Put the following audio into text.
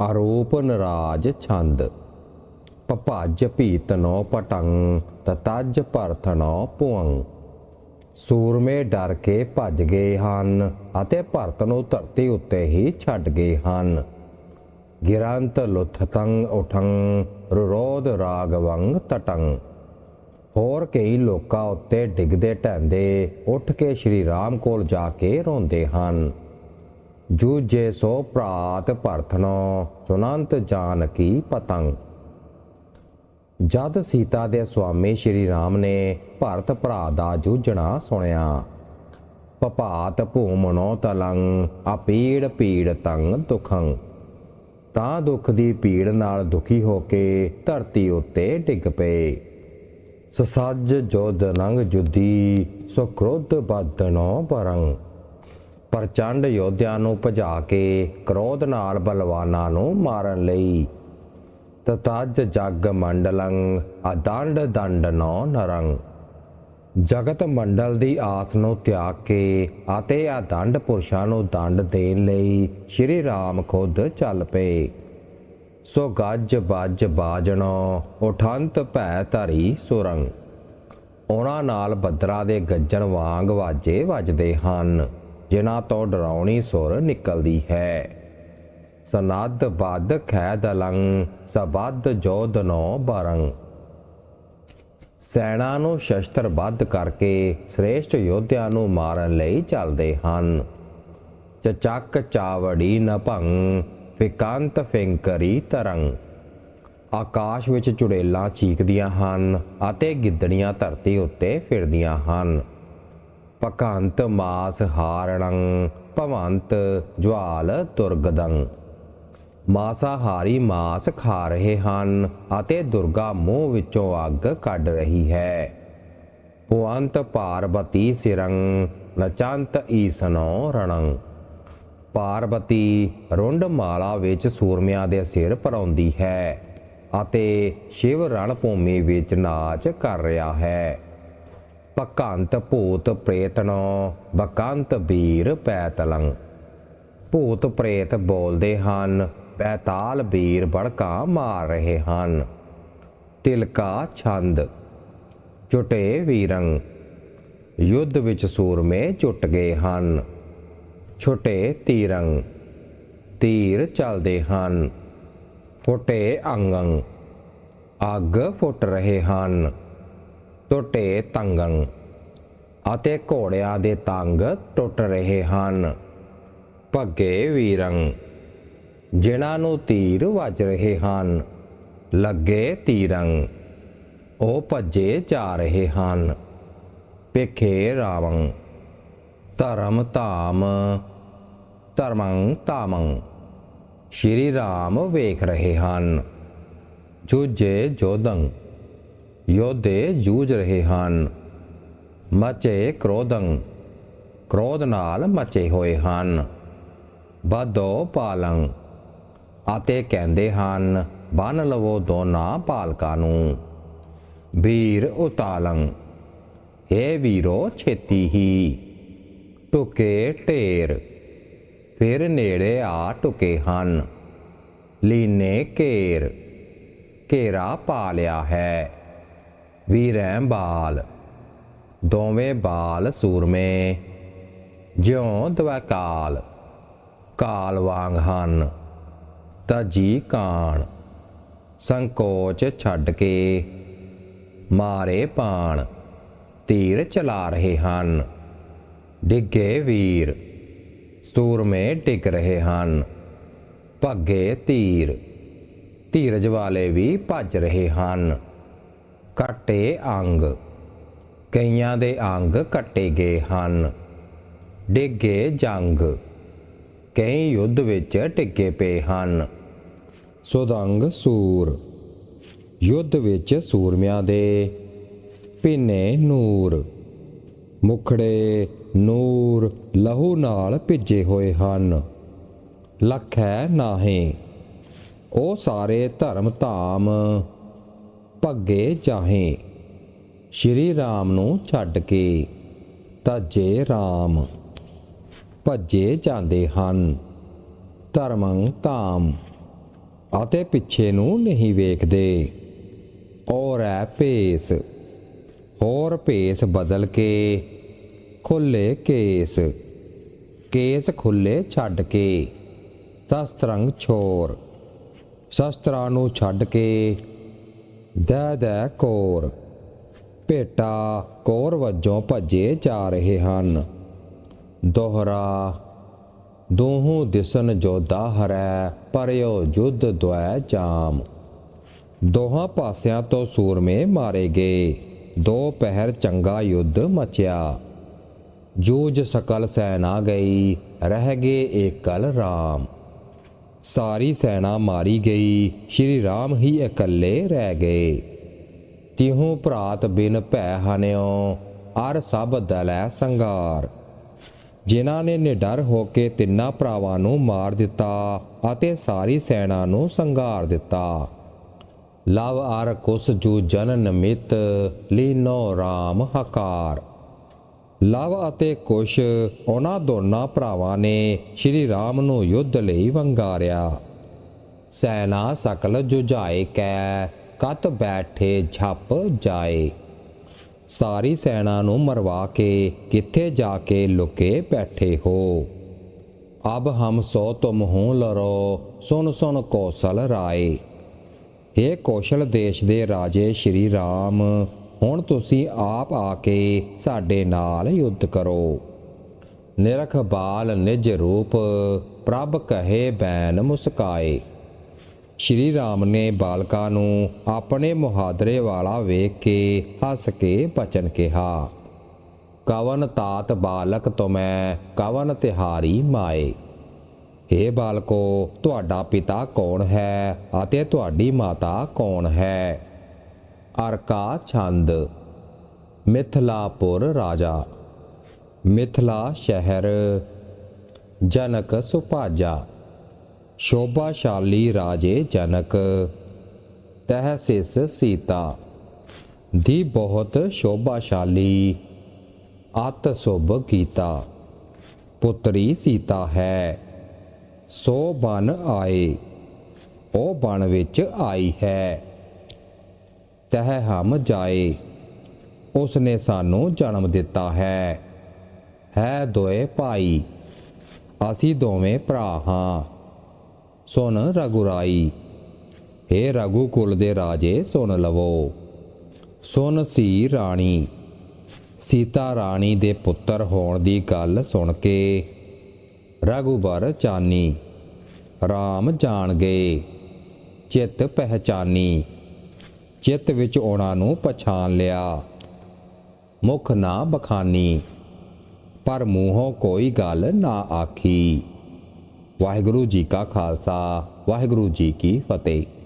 ਆਰੋਪ ਨਰਾਜ ਛੰਦ। ਪਪਾਜ ਭੀਤਨੋ ਪਟੰ, ਤਤਜ ਭਰਥਨੋ ਪੁਅੰ ਸੂਰਮੇ ਡਰ ਕੇ ਭੱਜ ਗਏ ਹਨ, ਅਤੇ ਭਰਤ ਨੂੰ ਧਰਤੀ ਉੱਤੇ ਹੀ ਛੱਡ ਗਏ ਹਨ। ਗਿਰੰਤ ਲੁਥਤੰ ਉਠੰ, ਰੁਰੋਧ ਰਾਗਵੰਗ ਤਟੰ। ਹੋਰ ਕਈ ਲੋਕਾਂ ਉੱਤੇ ਡਿੱਗਦੇ ਢਹਿੰਦੇ ਉੱਠ ਕੇ ਸ਼੍ਰੀ ਰਾਮ ਕੋਲ ਜਾ ਕੇ ਰੋਂਦੇ ਹਨ। ਜੂਝੇ ਸੋ ਪ੍ਰਾਤ ਭਰਥਨੋ, ਸੁਨੰਤ ਜਾਨਕੀ ਪਤੰਗ। ਜਦ ਸੀਤਾ ਦੇ ਸੁਆਮੀ ਸ਼੍ਰੀ ਰਾਮ ਨੇ ਭਰਤ ਭਰਾ ਦਾ ਜੂਝਣਾ ਸੁਣਿਆ, ਪਪਾਤ ਭੂਮਨੋ ਤਲੰ ਅਪੀੜ ਪੀੜ ਤੰਗ ਦੁਖੰ। ਤਾਂ ਦੁੱਖ ਦੀ ਪੀੜ ਨਾਲ ਦੁਖੀ ਹੋ ਕੇ ਧਰਤੀ ਉੱਤੇ ਡਿੱਗ ਪਏ। ਸਸੱਜ ਜੋਧ ਨੰਗ ਜੁਦੀ ਸੋ ਕ੍ਰੋਧ ਬਦਨੋ ਪਰੰ ਪ੍ਰਚੰਡ ਯੋਧਿਆਂ ਨੂੰ ਭਜਾ ਕੇ ਕ੍ਰੋਧ ਨਾਲ ਬਲਵਾਨਾਂ ਨੂੰ ਮਾਰਨ ਲਈ। ਤਤਜ ਜਗ ਮੰਡਲੰ ਅਦੰਡ ਦੰਡ ਨੋ ਨਰੰ। ਜਗਤ ਮੰਡਲ ਦੀ ਆਸ ਨੂੰ ਤਿਆਗ ਕੇ ਅਤੇ ਅਦੰਡ ਪੁਰਸ਼ਾਂ ਨੂੰ ਦੰਡ ਦੇਣ ਲਈ ਸ਼੍ਰੀ ਰਾਮ ਖੁਦ ਚੱਲ ਪਏ। ਸੋ ਗੱਜ ਬੱਜ ਬਾਜਣੋ, ਉਠੰਤ ਭੈ ਧਰੀ ਸੁਰੰਗ ਉਹਨਾਂ ਨਾਲ ਬੱਦਰਾ ਦੇ ਗੱਜਣ ਵਾਂਗ ਵਾਜੇ ਵੱਜਦੇ ਹਨ। ਜਿਨ੍ਹਾਂ ਤੋਂ ਡਰਾਉਣੀ ਸੁਰ ਨਿਕਲਦੀ ਹੈ। ਸਨਦ ਬਦ ਖੈ ਦਲੰ ਸਬਦ ਜੋਦਨੋ ਬਰੰ। ਸੈਨਾ ਨੂੰ ਸ਼ਸਤਰਬੱਧ ਕਰਕੇ ਸ੍ਰੇਸ਼ਟ ਯੋਧਿਆਂ ਨੂੰ ਮਾਰਨ ਲਈ ਚੱਲਦੇ ਹਨ। ਚਚਕ ਚਾਵੜੀ ਨ ਭੰਗ ਫਿਕੰਤ ਫਿੰਕਰੀ ਤਰੰਗ ਆਕਾਸ਼ ਵਿੱਚ ਚੁੜੇਲਾਂ ਚੀਕਦੀਆਂ ਹਨ ਅਤੇ ਗਿੱਦੜੀਆਂ ਧਰਤੀ ਉੱਤੇ ਫਿਰਦੀਆਂ ਹਨ। ਪਕੰਤ ਮਾਸ ਹਾਰਣੰ, ਭਵੰਤ ਜਵਾਲ ਦੁਰਗਦੰ ਮਾਸਾਹਾਰੀ ਮਾਸ ਖਾ ਰਹੇ ਹਨ ਅਤੇ ਦੁਰਗਾ ਮੂੰਹ ਵਿੱਚੋਂ ਅੱਗ ਕੱਢ ਰਹੀ ਹੈ। ਪੁਅੰਤ ਪਾਰਬਤੀ ਸਿਰੰ, ਨਚੰਤ ਈਸਨੋ ਰਣੰ। ਪਾਰਬਤੀ ਰੁੰਡ ਮਾਲਾ ਵਿੱਚ ਸੂਰਮਿਆਂ ਦੇ ਸਿਰ ਪਰਾਉਂਦੀ ਹੈ ਅਤੇ ਸ਼ਿਵ ਰਣ ਭੂਮੀ ਵਿੱਚ ਨਾਚ ਕਰ ਰਿਹਾ ਹੈ। ਪਕੰਤ ਭੂਤ ਪ੍ਰੇਤਨੋ ਬਕੰਤ ਵੀਰ ਪੈਤਲੰ ਭੂਤ ਪ੍ਰੇਤ ਬੋਲਦੇ ਹਨ, ਪੈਤਾਲ ਵੀਰ ਬੜਕਾ ਮਾਰ ਰਹੇ ਹਨ। ਤਿਲਕਾ ਛੰਦ ਝੁਟੇ ਵੀਰੰ। ਯੁੱਧ ਵਿੱਚ ਸੂਰਮੇ ਝੁੱਟ ਗਏ ਹਨ, ਛੋਟੇ ਤੀਰੰ। ਤੀਰ ਚੱਲਦੇ ਹਨ, ਫੁੱਟੇ ਅੰਗੰ। ਅੱਗ ਫੁੱਟ ਰਹੇ ਹਨ। ਟੁੱਟੇ ਤੰਗੰ ਅਤੇ ਘੋੜਿਆਂ ਦੇ ਤੰਗ ਟੁੱਟ ਰਹੇ ਹਨ। ਭੱਗੇ ਵੀਰੰ, ਜਿਨ੍ਹਾਂ ਨੂੰ ਤੀਰ ਵੱਜ ਰਹੇ ਹਨ, ਲੱਗੇ ਤੀਰੰ, ਉਹ ਭੱਜੇ ਜਾ ਰਹੇ ਹਨ। ਪਿਖੇ ਰਾਵੰ, ਧਰਮ ਧਾਮ, ਧਰਮੰ ਧਾਮੰ, ਸ਼੍ਰੀ ਰਾਮ ਵੇਖ ਰਹੇ ਹਨ। ਜੂਝੇ ਜੋਦੰ ਯੋਧੇ ਜੂਝ ਰਹੇ ਹਨ। ਮਚੇ ਕ੍ਰੋਧੰ, ਕ੍ਰੋਧ ਨਾਲ ਮਚੇ ਹੋਏ ਹਨ। ਬਦੋ ਪਾਲੰ ਅਤੇ ਕਹਿੰਦੇ ਹਨ, ਬੰਨ ਲਵੋ ਦੋਨਾਂ ਪਾਲਕਾਂ ਨੂੰ। ਵੀਰ ਉਤਾਲੰ ਏ ਵੀਰੋ ਛੇਤੀ ਹੀ। ਟੁਕੇ ਢੇਰ, ਫਿਰ ਨੇੜੇ ਆ ਟੁਕੇ ਹਨ। ਲੀਨੇ ਘੇਰ, ਘੇਰਾ ਪਾ ਲਿਆ ਹੈ। ਵੀਰੈਂ ਬਾਲ, ਦੋਵੇਂ ਬਾਲ ਸੂਰਮੇ, ਜਿਉਂ ਦਵਕਾਲ ਕਾਲ ਵਾਂਗ ਹਨ ਤਜੀ ਕਾਣ, ਸੰਕੋਚ ਛੱਡ ਕੇ ਮਾਰੇ ਪਾਣ, ਤੀਰ ਚਲਾ ਰਹੇ ਹਨ, ਡਿੱਗੇ ਵੀਰ, ਸੂਰਮੇ ਡਿੱਗ ਰਹੇ ਹਨ, ਭੱਗੇ ਤੀਰ ਧੀਰਜ ਵਾਲੇ ਵੀ ਭੱਜ ਰਹੇ ਹਨ। ਘਟੇ ਅੰਗ। ਕਈਆਂ ਦੇ ਅੰਗ ਕੱਟੇ ਗਏ ਹਨ, ਡਿੱਗੇ ਜੰਗ। ਕਈ ਯੁੱਧ ਵਿੱਚ ਟਿੱਕੇ ਪਏ ਹਨ। ਸੁਦੰਗ ਸੂਰ। ਯੁੱਧ ਵਿੱਚ ਸੂਰਮਿਆਂ ਦੇ ਪਿੰਨੇ ਨੂਰ। ਮੁਖੜੇ ਨੂਰ ਲਹੂ ਨਾਲ ਭਿੱਜੇ ਹੋਏ ਹਨ। ਲਖੈ ਨਾਹੇ। ਉਹ ਸਾਰੇ ਧਰਮ ਧਾਮ ਭੱਗੇ ਚਾਹੇ ਸ਼੍ਰੀ ਰਾਮ ਨੂੰ ਛੱਡ ਕੇ ਤਜੇ ਰਾਮ। ਭੱਜੇ ਜਾਂਦੇ ਹਨ। ਧਰਮੰ ਧਾਮ ਅਤੇ ਪਿੱਛੇ ਨੂੰ ਨਹੀਂ ਵੇਖਦੇ। ਔਰ ਹੈ ਭੇਸ, ਹੋਰ ਭੇਸ ਬਦਲ ਕੇ ਖੁੱਲੇ ਕੇਸ। ਕੇਸ ਖੁੱਲੇ ਛੱਡ ਕੇ ਸ਼ਸਤਰੰਗ ਛੋਰ। ਸ਼ਸਤਰਾਂ ਨੂੰ ਛੱਡ ਕੇ ਦੈ ਦੈ ਕੋਰ। ਭੇਟਾ ਕੋਰ ਵਜੋਂ ਭੱਜੇ ਜਾ ਰਹੇ ਹਨ। ਦੋਹਰਾ, ਦੋਹੋਂ ਦਿਸਨ ਜੋਦਾ ਹਰੈ ਪਰਿਓ ਜੁਧ ਦੁਐ ਜਾਮ। ਦੋਹਾਂ ਪਾਸਿਆਂ ਤੋਂ ਸੂਰਮੇ ਮਾਰੇ ਗਏ। ਦੋ ਪਹਿਰ ਚੰਗਾ ਯੁੱਧ ਮਚਿਆ। ਜੂਝ ਸਕਲ ਸੈਨਾ ਗਈ, ਰਹਿ ਗਏ ਏਕਲ ਰਾਮ। ਸਾਰੀ ਸੈਨਾ ਮਾਰੀ ਗਈ। ਸ਼੍ਰੀ ਰਾਮ ਹੀ ਇਕੱਲੇ ਰਹਿ ਗਏ। ਤਿਹੂ ਭਰਾਤ ਬਿਨ ਭੈ ਹਨਿਓ, ਅਰ ਸਭ ਦਲੈ ਸੰਗਾਰ। ਜਿਨ੍ਹਾਂ ਨੇ ਨਿਡਰ ਹੋ ਕੇ ਤਿੰਨਾਂ ਭਰਾਵਾਂ ਨੂੰ ਮਾਰ ਦਿੱਤਾ ਅਤੇ ਸਾਰੀ ਸੈਨਾ ਨੂੰ ਸੰਘਾਰ ਦਿੱਤਾ। ਲਵ ਅਰ ਕੁਸ ਜੂ ਜਨ ਨਮਿਤ, ਲੀਨੋ ਰਾਮ ਹਕਾਰ। ਲਵ ਅਤੇ ਕੁਸ਼ ਉਹਨਾਂ ਦੋਨਾਂ ਭਰਾਵਾਂ ਨੇ ਸ਼੍ਰੀ ਰਾਮ ਨੂੰ ਯੁੱਧ ਲਈ ਵੰਗਾਰਿਆ। ਸੈਨਾ ਸਕਲ ਜੁਝਾਏ ਕੈ, ਕਤ ਬੈਠੇ ਝੱਪ ਜਾਏ। ਸਾਰੀ ਸੈਨਾ ਨੂੰ ਮਰਵਾ ਕੇ ਕਿੱਥੇ ਜਾ ਕੇ ਲੁਕੇ ਬੈਠੇ ਹੋ। ਅਬ ਹਮ ਸੋ ਤੁਮ ਹੋ ਲਰੋ ਸੁਨ ਸੁਨ ਕੌਸ਼ਲ ਰਾਏ। हे ਕੌਸ਼ਲ ਦੇਸ਼ ਦੇ ਰਾਜੇ ਸ਼੍ਰੀ ਰਾਮ ਹੁਣ ਤੁਸੀਂ ਆਪ ਆ ਕੇ ਸਾਡੇ ਨਾਲ ਯੁੱਧ ਕਰੋ। ਨਿਰਖ ਬਾਲ ਨਿਜ ਰੂਪ, ਪ੍ਰਭ ਕਹੇ ਬੈਨ ਮੁਸਕਾਏ। ਸ਼੍ਰੀ ਰਾਮ ਨੇ ਬਾਲਕਾਂ ਨੂੰ ਆਪਣੇ ਮੁਹਾਦਰੇ ਵਾਲਾ ਵੇਖ ਕੇ ਹੱਸ ਕੇ ਬਚਨ ਕਿਹਾ, ਕਵਨ ਤਾਤ ਬਾਲਕ ਤੁਮੈ, ਕਵਨ ਤਿਹਾਰੀ ਮਾਏ। हे ਬਾਲਕੋ, ਤੁਹਾਡਾ ਪਿਤਾ ਕੌਣ ਹੈ ਅਤੇ ਤੁਹਾਡੀ ਮਾਤਾ ਕੌਣ ਹੈ? ਅਰਕਾ ਛੰਦ ਮਿਥਲਾਪੁਰ ਰਾਜਾ, ਮਿਥਲਾ ਸ਼ਹਿਰ, ਜਨਕ ਸੁਭਾਜਾ, ਸ਼ੋਭਾਸ਼ਾਲੀ ਰਾਜੇ ਜਨਕ, ਤਹਿਸਿਸ ਸੀਤਾ, ਦੀ ਬਹੁਤ ਸ਼ੋਭਾਸ਼ਾਲੀ, ਅਤ ਸੁਭ ਗੀਤਾ, ਪੁੱਤਰੀ ਸੀਤਾ ਹੈ, ਸੋ ਬਨ ਆਏ, ਉਹ ਬਣ ਵਿੱਚ ਆਈ ਹੈ। ਤਹਿ ਹਮ ਜਾਏ ਉਸ ਨੇ ਸਾਨੂੰ ਜਨਮ ਦਿੱਤਾ ਹੈ। ਹੈ ਦੋਏ ਭਾਈ, ਅਸੀਂ ਦੋਵੇਂ ਭਰਾ ਹਾਂ। ਸੁਨ ਰਗੁਰਾਈ हे ਰਗੂ ਕੁਲ ਦੇ ਰਾਜੇ ਸੁਣ ਲਵੋ। ਸੁਣ ਸੀ ਰਾਣੀ, ਸੀਤਾ ਰਾਣੀ ਦੇ ਪੁੱਤਰ ਹੋਣ ਦੀ ਗੱਲ ਸੁਣ ਕੇ ਰਘੁਬਰ ਚਾਨੀ RAM ਜਾਣ ਗਏ, ਚਿੱਤ ਪਹਿਚਾਨੀ। ਚਿੱਤ ਵਿੱਚ ਉਹਨਾਂ ਨੂੰ ਪਛਾਣ ਲਿਆ। ਮੁਖ ਨਾ ਬਖਾਨੀ, ਪਰ ਮੂੰਹੋਂ ਕੋਈ ਗੱਲ ਨਾ ਆਖੀ। ਵਾਹਿਗੁਰੂ ਜੀ ਕਾ ਖਾਲਸਾ, ਵਾਹਿਗੁਰੂ ਜੀ ਕੀ ਫਤਿਹ।